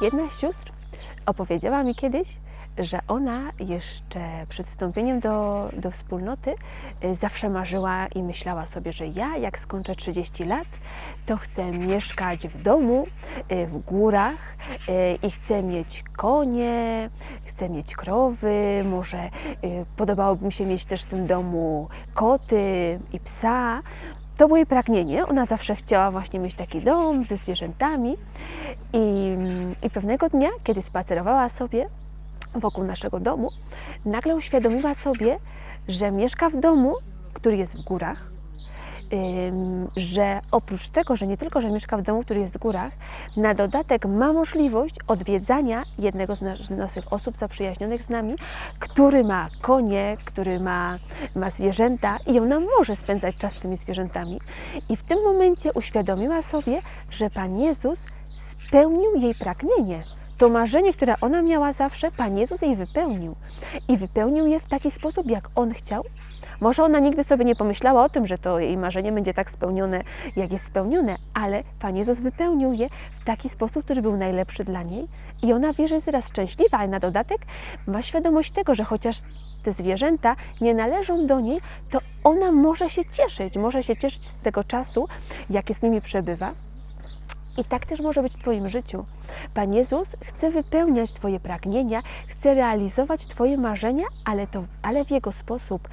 Jedna z sióstr opowiedziała mi kiedyś, że ona jeszcze przed wstąpieniem do, do wspólnoty y, zawsze marzyła i myślała sobie, że ja jak skończę 30 lat, to chcę mieszkać w domu, y, w górach y, i chcę mieć konie, chcę mieć krowy, może podobałoby mi się mieć też w tym domu koty i psa. To było jej pragnienie. Ona zawsze chciała właśnie mieć taki dom ze zwierzętami. I, I pewnego dnia, kiedy spacerowała sobie wokół naszego domu, nagle uświadomiła sobie, że mieszka w domu, który jest w górach. Że oprócz tego, że nie tylko, że mieszka w domu, który jest w górach, na dodatek ma możliwość odwiedzania jednego z naszych osób zaprzyjaźnionych z nami, który ma konie, który ma, ma zwierzęta i ona może spędzać czas z tymi zwierzętami. I w tym momencie uświadomiła sobie, że Pan Jezus spełnił jej pragnienie. To marzenie, które ona miała zawsze, Pan Jezus jej wypełnił. I wypełnił je w taki sposób, jak On chciał. Może ona nigdy sobie nie pomyślała o tym, że to jej marzenie będzie tak spełnione, jak jest spełnione, ale Pan Jezus wypełnił je w taki sposób, który był najlepszy dla niej. I ona wie, że jest teraz szczęśliwa, ale na dodatek ma świadomość tego, że chociaż te zwierzęta nie należą do niej, to ona może się cieszyć, może się cieszyć z tego czasu, jakie z nimi przebywa. I tak też może być w Twoim życiu. Pan Jezus chce wypełniać Twoje pragnienia, chce realizować Twoje marzenia, ale, to, ale w Jego sposób,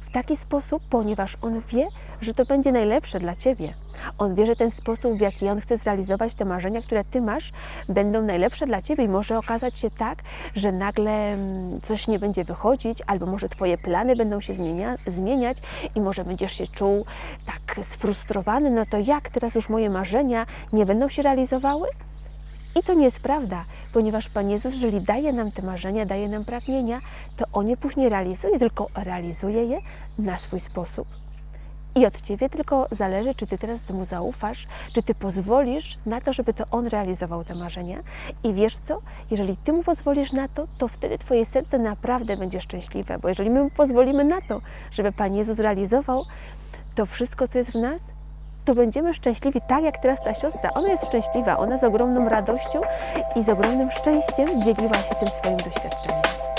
w taki sposób, ponieważ On wie, że to będzie najlepsze dla Ciebie. On wie, że ten sposób, w jaki On chce zrealizować te marzenia, które Ty masz, będą najlepsze dla Ciebie i może okazać się tak, że nagle mm, coś nie będzie wychodzić, albo może Twoje plany będą się zmienia, zmieniać i może będziesz się czuł tak sfrustrowany, no to jak teraz już moje marzenia nie będą się realizowały? I to nie jest prawda, ponieważ Pan Jezus, jeżeli daje nam te marzenia, daje nam pragnienia, to On je później realizuje, tylko realizuje je na swój sposób. I od Ciebie tylko zależy, czy Ty teraz Mu zaufasz, czy Ty pozwolisz na to, żeby to On realizował te marzenia. I wiesz co? Jeżeli Ty Mu pozwolisz na to, to wtedy Twoje serce naprawdę będzie szczęśliwe, bo jeżeli my Mu pozwolimy na to, żeby Pan Jezus realizował to wszystko, co jest w nas, to będziemy szczęśliwi, tak jak teraz ta siostra. Ona jest szczęśliwa, ona z ogromną radością i z ogromnym szczęściem dzieliła się tym swoim doświadczeniem.